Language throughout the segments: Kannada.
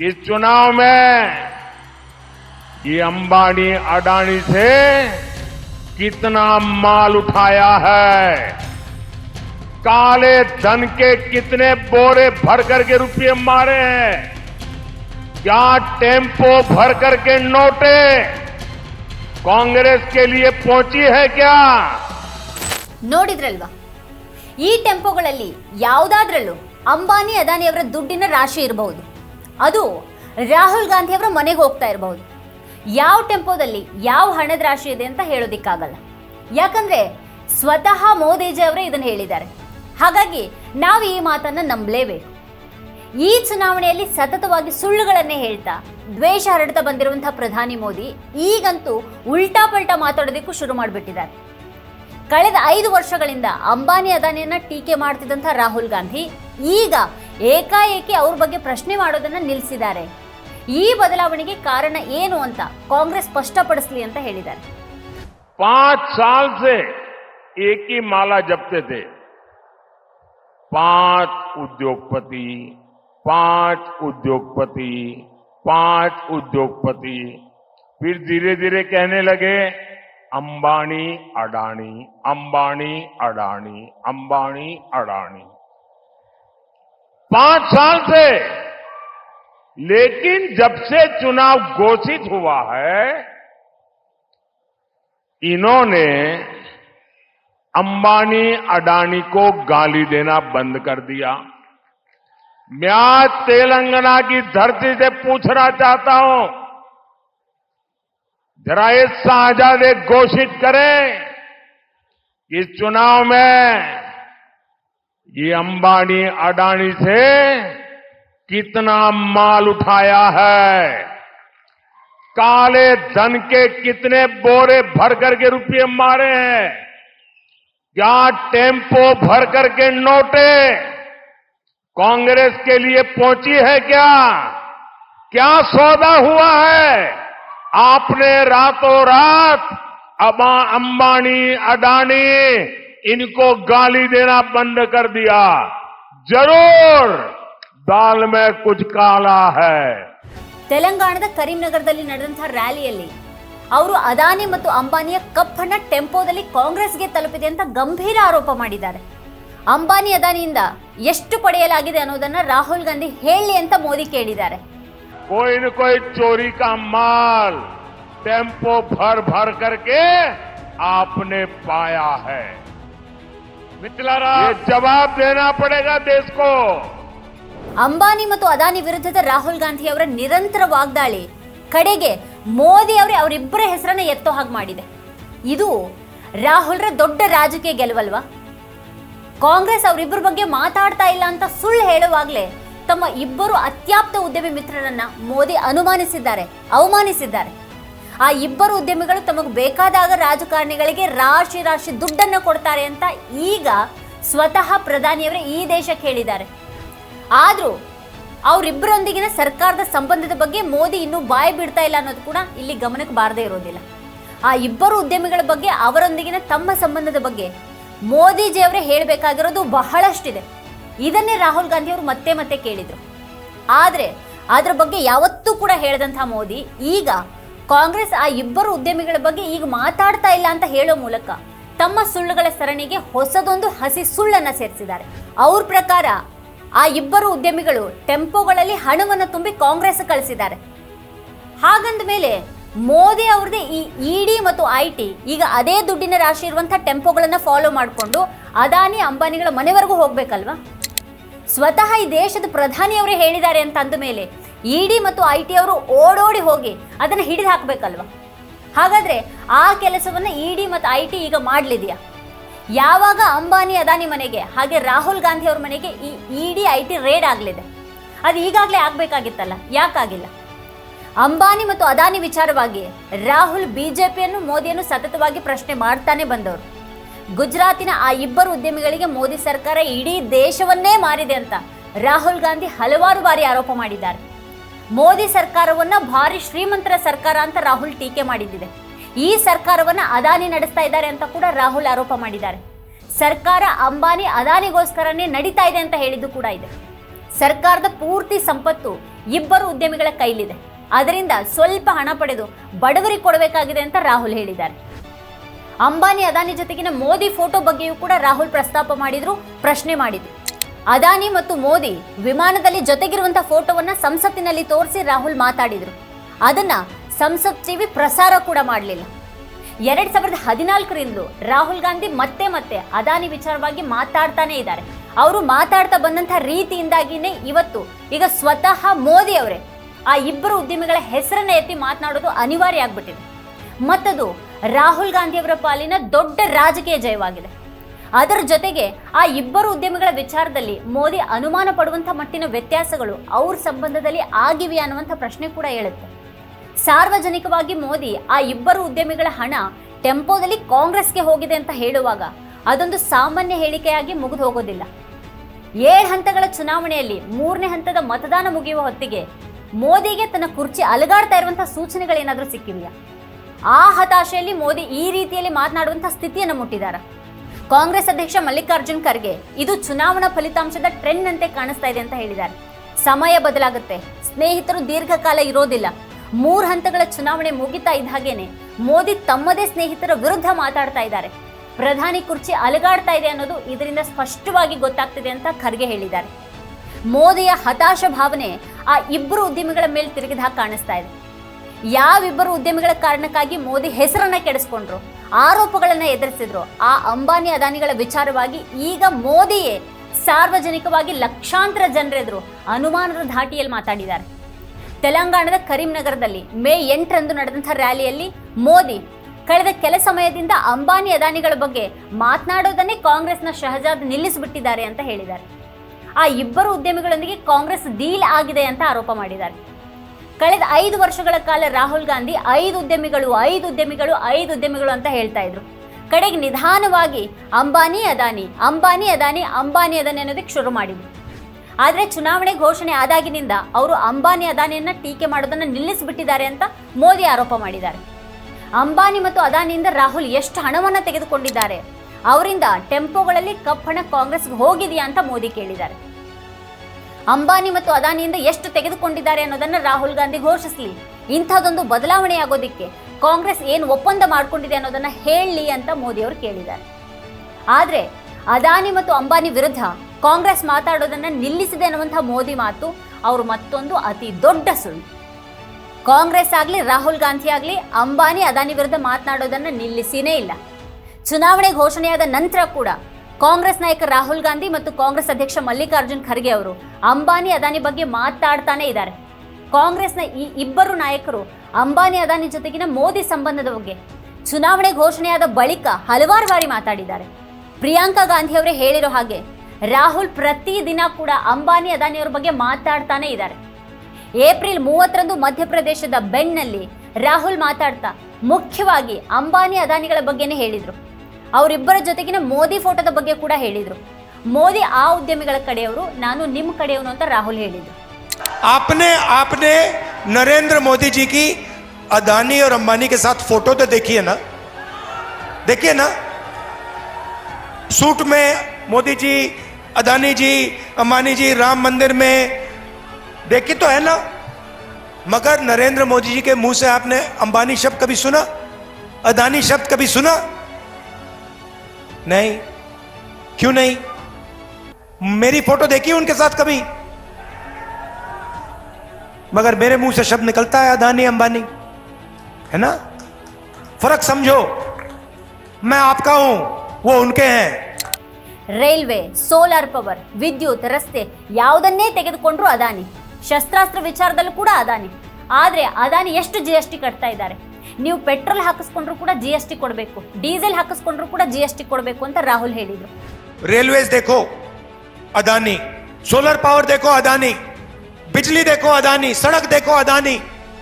इस चुनाव में ये अंबानी अडानी से कितना माल उठाया है काले धन के कितने बोरे भर करके रुपये मारे हैं क्या टेम्पो भर करके नोटे कांग्रेस के लिए पहुंची है क्या ನೋಡಿದ್ರಲ್ವಾ ಈ ಟೆಂಪೋಗಳಲ್ಲಿ ಯಾವುದಾದ್ರಲ್ಲೂ ಅಂಬಾನಿ ಅದಾನಿಯವರ ದುಡ್ಡಿನ ರಾಶಿ ಇರಬಹುದು ಅದು ರಾಹುಲ್ ಗಾಂಧಿ ಅವರ ಮನೆಗೆ ಹೋಗ್ತಾ ಇರಬಹುದು. ಯಾವ ಟೆಂಪೋದಲ್ಲಿ ಯಾವ ಹಣದ ರಾಶಿ ಇದೆ ಅಂತ ಹೇಳೋದಿಕ್ಕಾಗಲ್ಲ. ಯಾಕಂದ್ರೆ ಸ್ವತಃ ಮೋದಿಜಿ ಅವರೇ ಇದನ್ನು ಹೇಳಿದ್ದಾರೆ. ಹಾಗಾಗಿ ನಾವು ಈ ಮಾತನ್ನ ನಂಬಲೇಬೇಕು. ಈ ಚುನಾವಣೆಯಲ್ಲಿ ಸತತವಾಗಿ ಸುಳ್ಳುಗಳನ್ನೇ ಹೇಳ್ತಾ ದ್ವೇಷ ಹರಡ್ತಾ ಬಂದಿರುವಂತಹ ಪ್ರಧಾನಿ ಮೋದಿ ಈಗಂತೂ ಉಲ್ಟಾ ಪಲ್ಟಾ ಮಾತಾಡೋದಕ್ಕೂ ಶುರು ಮಾಡಿಬಿಟ್ಟಿದ್ದಾರೆ. ಕಳೆದ ಐದು ವರ್ಷಗಳಿಂದ ಅಂಬಾನಿ ಅದಾನಿಯನ್ನ ಟೀಕೆ ಮಾಡ್ತಿದ್ದಂಥ ರಾಹುಲ್ ಗಾಂಧಿ ಈಗ ಏಕಾಏಕಿ ಅವ್ರ ಬಗ್ಗೆ ಪ್ರಶ್ನೆ ಮಾಡೋದನ್ನ ನಿಲ್ಲಿಸಿದ್ದಾರೆ ಈ ಬದಲಾವಣೆಗೆ ಕಾರಣ ಏನು ಅಂತ ಕಾಂಗ್ರೆಸ್ ಸ್ಪಷ್ಟಪಡಿಸಲಿ ಅಂತ ಹೇಳಿದ್ದಾರೆ पांच साल से एक ही माला जपते थे पांच उद्योगपति पांच उद्योगपति पांच उद्योगपति फिर धीरे धीरे कहने लगे अंबानी अडानी अंबानी अडानी अंबानी अडानी पाँच साल से। लेकिन जब से चुनाव घोषित हुआ है, इन्होंने अंबानी अडानी को गाली देना बंद कर दिया। मैं आज तेलंगाना की धरती से पूछना चाहता हूँ, जरा ये शाहजादे घोषित करें कि चुनाव में ये अंबानी अडानी से कितना माल उठाया है? काले धन के कितने बोरे भर करके रुपये मारे हैं? क्या टेंपो भर करके नोटे कांग्रेस के लिए पहुँची है क्या? क्या सौदा हुआ है? आपने रातों रात अबा अंबानी अडानी इनको गाली देना बंद कर दिया जरूर दाल में कुछ काला है ತೆಲಂಗಾಣದ ಕರೀಂನಗರದಲ್ಲಿ ನಡೆದಂತಹ ರ್ಯಾಲಿಯಲ್ಲಿ ಅವರು ಅದಾನಿ ಮತ್ತು ಅಂಬಾನಿಯ ಕಪ್ ಹಣ ಟೆಂಪೋದಲ್ಲಿ ಕಾಂಗ್ರೆಸ್ಗೆ ತಲುಪಿದೆ ಅಂತ ಗಂಭೀರ ಆರೋಪ ಮಾಡಿದ್ದಾರೆ ಅಂಬಾನಿ ಅದಾನಿಯಿಂದ ಎಷ್ಟು ಪಡೆಯಲಾಗಿದೆ ಅನ್ನೋದನ್ನ ರಾಹುಲ್ ಗಾಂಧಿ ಹೇಳಿ ಅಂತ ಮೋದಿ ಕೇಳಿದ್ದಾರೆ कोई न कोई चोरी का माल टेम्पो भर भर करके आपने पाया है ಜವಾಬ್ ದೇನಾ ಪಡೆಗಾ ದೇಶ ಅಂಬಾನಿ ಮತ್ತು ಅದಾನಿ ವಿರುದ್ಧದ ರಾಹುಲ್ ಗಾಂಧಿ ಅವರ ನಿರಂತರ ವಾಗ್ದಾಳಿ. ಕಡೆಗೆ ಮೋದಿ ಅವರೇ ಅವರಿಬ್ಬರ ಹೆಸರನ್ನ ಎತ್ತೋ ಹಾಗೆ ಮಾಡಿದೆ. ಇದು ರಾಹುಲ್ರ ದೊಡ್ಡ ರಾಜಕೀಯ ಗೆಲುವಲ್ವಾ? ಕಾಂಗ್ರೆಸ್ ಅವರಿಬ್ಬರ ಬಗ್ಗೆ ಮಾತಾಡ್ತಾ ಇಲ್ಲ ಅಂತ ಸುಳ್ಳು ಹೇಳುವಾಗ್ಲೇ ತಮ್ಮ ಇಬ್ಬರು ಅತ್ಯಾಪ್ತ ಉದ್ಯಮಿ ಮಿತ್ರರನ್ನ ಮೋದಿ ಅನುಮಾನಿಸಿದ್ದಾರೆ ಅವಮಾನಿಸಿದ್ದಾರೆ. ಆ ಇಬ್ಬರು ಉದ್ಯಮಿಗಳು ತಮಗೆ ಬೇಕಾದಾಗ ರಾಜಕಾರಣಿಗಳಿಗೆ ರಾಶಿ ರಾಶಿ ದುಡ್ಡನ್ನು ಕೊಡ್ತಾರೆ ಅಂತ ಈಗ ಸ್ವತಃ ಪ್ರಧಾನಿಯವರೇ ಈ ದೇಶಕ್ಕೆ ಹೇಳಿದ್ದಾರೆ ಆದರೂ ಅವರಿಬ್ಬರೊಂದಿಗಿನ ಸರ್ಕಾರದ ಸಂಬಂಧದ ಬಗ್ಗೆ ಮೋದಿ ಇನ್ನೂ ಬಾಯಿ ಬಿಡ್ತಾ ಇಲ್ಲ ಅನ್ನೋದು ಕೂಡ ಇಲ್ಲಿ ಗಮನಕ್ಕೆ ಬಾರದೇ ಇರೋದಿಲ್ಲ. ಆ ಇಬ್ಬರು ಉದ್ಯಮಿಗಳ ಬಗ್ಗೆ ಅವರೊಂದಿಗಿನ ತಮ್ಮ ಸಂಬಂಧದ ಬಗ್ಗೆ ಮೋದಿಜಿಯವರೇ ಹೇಳಬೇಕಾಗಿರೋದು ಬಹಳಷ್ಟಿದೆ. ಇದನ್ನೇ ರಾಹುಲ್ ಗಾಂಧಿ ಅವರು ಮತ್ತೆ ಮತ್ತೆ ಕೇಳಿದರು. ಆದರೆ ಅದರ ಬಗ್ಗೆ ಯಾವತ್ತೂ ಕೂಡ ಹೇಳಿದಂಥ ಮೋದಿ ಈಗ ಕಾಂಗ್ರೆಸ್ ಆ ಇಬ್ಬರು ಉದ್ಯಮಿಗಳ ಬಗ್ಗೆ ಈಗ ಮಾತಾಡ್ತಾ ಇಲ್ಲ ಅಂತ ಹೇಳೋ ಮೂಲಕ ತಮ್ಮ ಸುಳ್ಳುಗಳ ಸರಣಿಗೆ ಹೊಸದೊಂದು ಹಸಿ ಸುಳ್ಳನ್ನ ಸೇರಿಸಿದ್ದಾರೆ. ಅವ್ರ ಪ್ರಕಾರ ಆ ಇಬ್ಬರು ಉದ್ಯಮಿಗಳು ಟೆಂಪೋಗಳಲ್ಲಿ ಹಣವನ್ನು ತುಂಬಿ ಕಾಂಗ್ರೆಸ್ ಕಳಿಸಿದ್ದಾರೆ. ಹಾಗಂದ ಮೇಲೆ ಮೋದಿ ಅವ್ರದ್ದೇ ಈ ಇಡಿ ಮತ್ತು ಐ ಟಿ ಈಗ ಅದೇ ದುಡ್ಡಿನ ರಾಶಿ ಇರುವಂಥ ಟೆಂಪೋಗಳನ್ನ ಫಾಲೋ ಮಾಡಿಕೊಂಡು ಅದಾನಿ ಅಂಬಾನಿಗಳ ಮನೆವರೆಗೂ ಹೋಗಬೇಕಲ್ವಾ? ಸ್ವತಃ ಈ ದೇಶದ ಪ್ರಧಾನಿಯವರೇ ಹೇಳಿದ್ದಾರೆ ಅಂತ ಅಂದ ಮೇಲೆ ಇಡಿ ಮತ್ತು ಐ ಟಿ ಅವರು ಓಡೋಡಿ ಹೋಗಿ ಅದನ್ನ ಹಿಡಿದು ಹಾಕಬೇಕಲ್ವ? ಹಾಗಾದ್ರೆ ಆ ಕೆಲಸವನ್ನ ಇಡಿ ಮತ್ತು ಐ ಟಿ ಈಗ ಮಾಡ್ಲಿದೆಯಾ? ಯಾವಾಗ ಅಂಬಾನಿ ಅದಾನಿ ಮನೆಗೆ, ಹಾಗೆ ರಾಹುಲ್ ಗಾಂಧಿ ಅವ್ರ ಮನೆಗೆ ಈ ಇಡಿ ಐ ಟಿ ರೇಡ್ ಆಗಲಿದೆ? ಅದು ಈಗಾಗಲೇ ಆಗಬೇಕಾಗಿತ್ತಲ್ಲ ಯಾಕಾಗಿಲ್ಲ ಅಂಬಾನಿ ಮತ್ತು ಅದಾನಿ ವಿಚಾರವಾಗಿ ರಾಹುಲ್ ಬಿಜೆಪಿಯನ್ನು, ಮೋದಿಯನ್ನು ಸತತವಾಗಿ ಪ್ರಶ್ನೆ ಮಾಡ್ತಾನೆ ಬಂದವರು. ಗುಜರಾತಿನ ಆ ಇಬ್ಬರು ಉದ್ಯಮಿಗಳಿಗೆ ಮೋದಿ ಸರ್ಕಾರ ಇಡೀ ದೇಶವನ್ನೇ ಮಾರಿದೆ ಅಂತ ರಾಹುಲ್ ಗಾಂಧಿ ಹಲವಾರು ಬಾರಿ ಆರೋಪ ಮಾಡಿದ್ದಾರೆ. ಮೋದಿ ಸರ್ಕಾರವನ್ನ ಭಾರಿ ಶ್ರೀಮಂತರ ಸರ್ಕಾರ ಅಂತ ರಾಹುಲ್ ಟೀಕೆ ಮಾಡಿದ್ದಿದೆ. ಈ ಸರ್ಕಾರವನ್ನ ಅದಾನಿ ನಡೆಸ್ತಾ ಇದ್ದಾರೆ ಅಂತ ಕೂಡ ರಾಹುಲ್ ಆರೋಪ ಮಾಡಿದ್ದಾರೆ. ಸರ್ಕಾರ ಅಂಬಾನಿ ಅದಾನಿಗೋಸ್ಕರನೇ ನಡೀತಾ ಇದೆ ಅಂತ ಹೇಳಿದ್ದು ಕೂಡ ಇದೆ. ಸರ್ಕಾರದ ಪೂರ್ತಿ ಸಂಪತ್ತು ಇಬ್ಬರು ಉದ್ಯಮಿಗಳ ಕೈಲಿದೆ. ಅದರಿಂದ ಸ್ವಲ್ಪ ಹಣ ಪಡೆದು ಬಡವರಿಗೆ ಕೊಡಬೇಕಾಗಿದೆ ಅಂತ ರಾಹುಲ್ ಹೇಳಿದ್ದಾರೆ. ಅಂಬಾನಿ ಅದಾನಿ ಜೊತೆಗಿನ ಮೋದಿ ಫೋಟೋ ಬಗ್ಗೆಯೂ ಕೂಡ ರಾಹುಲ್ ಪ್ರಸ್ತಾಪ ಮಾಡಿದ್ರು, ಪ್ರಶ್ನೆ ಮಾಡಿದ್ರು. ಅದಾನಿ ಮತ್ತು ಮೋದಿ ವಿಮಾನದಲ್ಲಿ ಜೊತೆಗಿರುವಂತಹ ಫೋಟೋವನ್ನ ಸಂಸತ್ತಿನಲ್ಲಿ ತೋರಿಸಿ ರಾಹುಲ್ ಮಾತಾಡಿದ್ರು. ಅದನ್ನ ಸಂಸತ್ ಟಿವಿ ಪ್ರಸಾರ ಕೂಡ ಮಾಡಲಿಲ್ಲ. ಎರಡ್ ಸಾವಿರದ ಹದಿನಾಲ್ಕರಿಂದಲೂ ರಾಹುಲ್ ಗಾಂಧಿ ಮತ್ತೆ ಮತ್ತೆ ಅದಾನಿ ವಿಚಾರವಾಗಿ ಮಾತಾಡ್ತಾನೆ ಇದ್ದಾರೆ. ಅವರು ಮಾತಾಡ್ತಾ ಬಂದಂತಹ ರೀತಿಯಿಂದಾಗಿನೇ ಇವತ್ತು ಈಗ ಸ್ವತಃ ಮೋದಿ ಅವರೇ ಆ ಇಬ್ಬರು ಉದ್ಯಮಿಗಳ ಹೆಸರನ್ನ ಎತ್ತಿ ಮಾತನಾಡೋದು ಅನಿವಾರ್ಯ ಆಗ್ಬಿಟ್ಟಿದೆ. ಮತ್ತದು ರಾಹುಲ್ ಗಾಂಧಿ ಅವರ ಪಾಲಿನ ದೊಡ್ಡ ರಾಜಕೀಯ ಜಯವಾಗಿದೆ. ಅದರ ಜೊತೆಗೆ ಆ ಇಬ್ಬರು ಉದ್ಯಮಿಗಳ ವಿಚಾರದಲ್ಲಿ ಮೋದಿ ಅನುಮಾನ ಪಡುವಂಥ ಮಟ್ಟಿನ ವ್ಯತ್ಯಾಸಗಳು ಅವ್ರ ಸಂಬಂಧದಲ್ಲಿ ಆಗಿವೆ ಅನ್ನುವಂಥ ಪ್ರಶ್ನೆ ಕೂಡ ಹೇಳುತ್ತೆ ಸಾರ್ವಜನಿಕವಾಗಿ ಮೋದಿ ಆ ಇಬ್ಬರು ಉದ್ಯಮಿಗಳ ಹಣ ಟೆಂಪೋದಲ್ಲಿ ಕಾಂಗ್ರೆಸ್ಗೆ ಹೋಗಿದೆ ಅಂತ ಹೇಳುವಾಗ ಅದೊಂದು ಸಾಮಾನ್ಯ ಹೇಳಿಕೆಯಾಗಿ ಮುಗಿದು ಹೋಗೋದಿಲ್ಲ. ಏಳು ಹಂತಗಳ ಚುನಾವಣೆಯಲ್ಲಿ ಮೂರನೇ ಹಂತದ ಮತದಾನ ಮುಗಿಯುವ ಹೊತ್ತಿಗೆ ಮೋದಿಗೆ ತನ್ನ ಕುರ್ಚಿ ಅಲಗಾಡ್ತಾ ಇರುವಂತಹ ಸೂಚನೆಗಳೇನಾದರೂ ಸಿಕ್ಕಿವೆಯಾ? ಆ ಹತಾಶೆಯಲ್ಲಿ ಮೋದಿ ಈ ರೀತಿಯಲ್ಲಿ ಮಾತನಾಡುವಂತಹ ಸ್ಥಿತಿಯನ್ನು ಮುಟ್ಟಿದ್ದಾರೆ ಕಾಂಗ್ರೆಸ್ ಅಧ್ಯಕ್ಷ ಮಲ್ಲಿಕಾರ್ಜುನ್ ಖರ್ಗೆ, ಇದು ಚುನಾವಣಾ ಫಲಿತಾಂಶದ ಟ್ರೆಂಡ್ ಅಂತೆ ಕಾಣಿಸ್ತಾ ಇದೆ ಅಂತ ಹೇಳಿದ್ದಾರೆ. ಸಮಯ ಬದಲಾಗುತ್ತೆ. ಸ್ನೇಹಿತರು ದೀರ್ಘಕಾಲ ಇರೋದಿಲ್ಲ. ಮೂರು ಹಂತಗಳ ಚುನಾವಣೆ ಮುಗಿತಾ ಇದ್ದ ಹಾಗೇನೆ ಮೋದಿ ತಮ್ಮದೇ ಸ್ನೇಹಿತರ ವಿರುದ್ಧ ಮಾತಾಡ್ತಾ ಇದ್ದಾರೆ. ಪ್ರಧಾನಿ ಕುರ್ಚಿ ಅಲಗಾಡ್ತಾ ಇದೆ ಅನ್ನೋದು ಇದರಿಂದ ಸ್ಪಷ್ಟವಾಗಿ ಗೊತ್ತಾಗ್ತಿದೆ ಅಂತ ಖರ್ಗೆ ಹೇಳಿದ್ದಾರೆ. ಮೋದಿಯ ಹತಾಶ ಭಾವನೆ ಆ ಇಬ್ಬರು ಉದ್ಯಮಿಗಳ ಮೇಲೆ ತಿರುಗಿದ ಹಾಗೆ ಕಾಣಿಸ್ತಾ ಇದೆ. ಯಾವಿಬ್ಬರು ಉದ್ಯಮಿಗಳ ಕಾರಣಕ್ಕಾಗಿ ಮೋದಿ ಹೆಸರನ್ನ ಕೆಡಿಸ್ಕೊಂಡ್ರು? ಆರೋಪಗಳನ್ನ ಎದುರಿಸಿದ್ರು. ಆ ಅಂಬಾನಿ ಅದಾನಿಗಳ ವಿಚಾರವಾಗಿ ಈಗ ಮೋದಿಯೇ ಸಾರ್ವಜನಿಕವಾಗಿ ಲಕ್ಷಾಂತರ ಜನರೆದುರು ಅನುಮಾನದ ಧಾಟಿಯಲ್ಲಿ ಮಾತಾಡಿದ್ದಾರೆ. ತೆಲಂಗಾಣದ ಕರೀಂನಗರದಲ್ಲಿ ಮೇ ಎಂಟರಂದು ನಡೆದಂಥ ರ್ಯಾಲಿಯಲ್ಲಿ ಮೋದಿ ಕಳೆದ ಕೆಲ ಸಮಯದಿಂದ ಅಂಬಾನಿ ಅದಾನಿಗಳ ಬಗ್ಗೆ ಮಾತನಾಡೋದನ್ನೇ ಕಾಂಗ್ರೆಸ್ನ ಶಹಜಾದ್ ನಿಲ್ಲಿಸಿಬಿಟ್ಟಿದ್ದಾರೆ ಅಂತ ಹೇಳಿದ್ದಾರೆ. ಆ ಇಬ್ಬರು ಉದ್ಯಮಿಗಳೊಂದಿಗೆ ಕಾಂಗ್ರೆಸ್ ಡೀಲ್ ಆಗಿದೆ ಅಂತ ಆರೋಪ ಮಾಡಿದ್ದಾರೆ. ಕಳೆದ ಐದು ವರ್ಷಗಳ ಕಾಲ ರಾಹುಲ್ ಗಾಂಧಿ ಐದು ಉದ್ಯಮಿಗಳು ಐದು ಉದ್ಯಮಿಗಳು ಐದು ಉದ್ಯಮಿಗಳು ಅಂತ ಹೇಳ್ತಾ ಇದ್ರು. ಕಡೆಗೆ ನಿಧಾನವಾಗಿ ಅಂಬಾನಿ, ಅದಾನಿ ಅಂಬಾನಿ ಅದಾನಿ ಅಂಬಾನಿ, ಅದಾನಿ ಅನ್ನೋದಕ್ಕೆ ಶುರು ಮಾಡಿದ್ರು. ಆದರೆ ಚುನಾವಣೆ ಘೋಷಣೆ ಆದಾಗಿನಿಂದ ಅವರು ಅಂಬಾನಿ, ಅದಾನಿಯನ್ನ ಟೀಕೆ ಮಾಡೋದನ್ನು ನಿಲ್ಲಿಸಿಬಿಟ್ಟಿದ್ದಾರೆ ಅಂತ ಮೋದಿ ಆರೋಪ ಮಾಡಿದ್ದಾರೆ. ಅಂಬಾನಿ ಮತ್ತು ಅದಾನಿಯಿಂದ ರಾಹುಲ್ ಎಷ್ಟು ಹಣವನ್ನು ತೆಗೆದುಕೊಂಡಿದ್ದಾರೆ? ಅವರಿಂದ ಟೆಂಪೋಗಳಲ್ಲಿ ಕಪ್ಪು ಹಣ ಕಾಂಗ್ರೆಸ್ಗೆ ಹೋಗಿದೆಯಾ ಅಂತ ಮೋದಿ ಕೇಳಿದ್ದಾರೆ. ಅಂಬಾನಿ ಮತ್ತು ಅದಾನಿಯಿಂದ ಎಷ್ಟು ತೆಗೆದುಕೊಂಡಿದ್ದಾರೆ ಅನ್ನೋದನ್ನ ರಾಹುಲ್ ಗಾಂಧಿ ಘೋಷಿಸಲಿ ಇಂಥದ್ದೊಂದು ಬದಲಾವಣೆ ಆಗೋದಿಕ್ಕೆ ಕಾಂಗ್ರೆಸ್ ಏನು ಒಪ್ಪಂದ ಮಾಡ್ಕೊಂಡಿದೆ ಅನ್ನೋದನ್ನ ಹೇಳಲಿ ಅಂತ ಮೋದಿ ಅವರು ಕೇಳಿದ್ದಾರೆ. ಆದ್ರೆ ಅದಾನಿ ಮತ್ತು ಅಂಬಾನಿ ವಿರುದ್ಧ ಕಾಂಗ್ರೆಸ್ ಮಾತಾಡೋದನ್ನ ನಿಲ್ಲಿಸಿದೆ ಅನ್ನುವಂಥ ಮೋದಿ ಮಾತು ಅವರು ಮತ್ತೊಂದು ಅತಿ ದೊಡ್ಡ ಸುಳ್ಳು. ಕಾಂಗ್ರೆಸ್ ಆಗಲಿ, ರಾಹುಲ್ ಗಾಂಧಿ ಆಗಲಿ, ಅಂಬಾನಿ, ಅದಾನಿ ವಿರುದ್ಧ ಮಾತನಾಡೋದನ್ನ ನಿಲ್ಲಿಸಿನೇ ಇಲ್ಲ. ಚುನಾವಣೆ ಘೋಷಣೆಯಾದ ನಂತರ ಕೂಡ ಕಾಂಗ್ರೆಸ್ ನಾಯಕ ರಾಹುಲ್ ಗಾಂಧಿ ಮತ್ತು ಕಾಂಗ್ರೆಸ್ ಅಧ್ಯಕ್ಷ ಮಲ್ಲಿಕಾರ್ಜುನ್ ಖರ್ಗೆ ಅವರು ಅಂಬಾನಿ ಅದಾನಿ ಬಗ್ಗೆ ಮಾತಾಡ್ತಾನೆ ಇದ್ದಾರೆ. ಕಾಂಗ್ರೆಸ್ನ ಈ ಇಬ್ಬರು ನಾಯಕರು ಅಂಬಾನಿ ಅದಾನಿ ಜೊತೆಗಿನ ಮೋದಿ ಸಂಬಂಧದ ಬಗ್ಗೆ ಚುನಾವಣೆ ಘೋಷಣೆಯಾದ ಬಳಿಕ ಹಲವಾರು ಬಾರಿ ಮಾತಾಡಿದ್ದಾರೆ. ಪ್ರಿಯಾಂಕಾ ಗಾಂಧಿ ಅವರೇ ಹೇಳಿರೋ ಹಾಗೆ ರಾಹುಲ್ ಪ್ರತಿದಿನ ಕೂಡ ಅಂಬಾನಿ ಅದಾನಿ ಅವರ ಬಗ್ಗೆ ಮಾತಾಡ್ತಾನೆ ಇದ್ದಾರೆ. ಏಪ್ರಿಲ್ ಮೂವತ್ತರಂದು ಮಧ್ಯಪ್ರದೇಶದ ಬೆನ್ನಲ್ಲಿ ರಾಹುಲ್ ಮಾತಾಡ್ತಾ ಮುಖ್ಯವಾಗಿ ಅಂಬಾನಿ ಅದಾನಿಗಳ ಬಗ್ಗೆನೇ ಹೇಳಿದ್ರು. ಅವರಿಬ್ಬರ ಜೊತೆಗಿನ ಮೋದಿ ಫೋಟೋದ ಬಗ್ಗೆ ಕೂಡ ಹೇಳಿದ್ರು ಮೋದಿ ಆ ಉದ್ಯಮಿಗಳ ಕಡೆಯವರು ನಾನು ನಿಮ್ಮ ಕಡೆಯವನು ಅಂತ ರಾಹುಲ್ ಹೇಳಿದ್ರು आपने आपने नरेंद्र मोदी जी की अदानी और अंबानी के साथ फोटो तो देखी है ना देखिए ना सूट में मोदी जी अदानी जी अंबानी जी राम मंदिर में देखी तो है ना मगर नरेंद्र मोदी जी के मुंह से आपने अंबानी शब्द कभी सुना अदानी शब्द कभी सुना नहीं क्यों नहीं मेरी फोटो देखी उनके साथ कभी मगर मेरे मुंह से शब्द निकलता है अदानी अंबानी है ना फर्क समझो मैं आपका हूं वो उनके हैं ರೈಲ್ವೆ ಸೋಲಾರ್ ಪವರ್ ವಿದ್ಯುತ್ ರಸ್ತೆ ಯಾವುದನ್ನೇ ತೆಗೆದುಕೊಂಡ್ರು ಅದಾನಿ ಶಸ್ತ್ರಾಸ್ತ್ರ ವಿಚಾರದಲ್ಲೂ ಕೂಡ ಅದಾನಿ ಆದ್ರೆ ಅದಾನಿ ಎಷ್ಟು ಜಿ ಎಸ್ ಟಿ ಕಟ್ತಾ ಇದ್ದಾರೆ ನೀವು ಪೆಟ್ರೋಲ್ ಹಾಕಿಸ್ಕೊಂಡ್ರು ಕೂಡ ಜಿ ಎಸ್ ಟಿ ಕೊಡಬೇಕು ಡೀಸೆಲ್ ಹಾಕಿಸ್ಕೊಂಡ್ರು ಕೂಡ ಜಿ ಎಸ್ ಟಿ ಕೊಡಬೇಕು ಅಂತ ರಾಹುಲ್ ಹೇಳಿದರು. ರೈಲ್ವೇಸ್ ದೇಖೋ ಅದಾನಿ ಸೋಲಾರ್ ಪವರ್ ದೇಖೋ ಅದಾನಿ ಬಿಜ್ಲಿ ದೇಖೋ ಅದಾನಿ ಸಡಕ್ ದೇಖೋ ಅದಾನಿ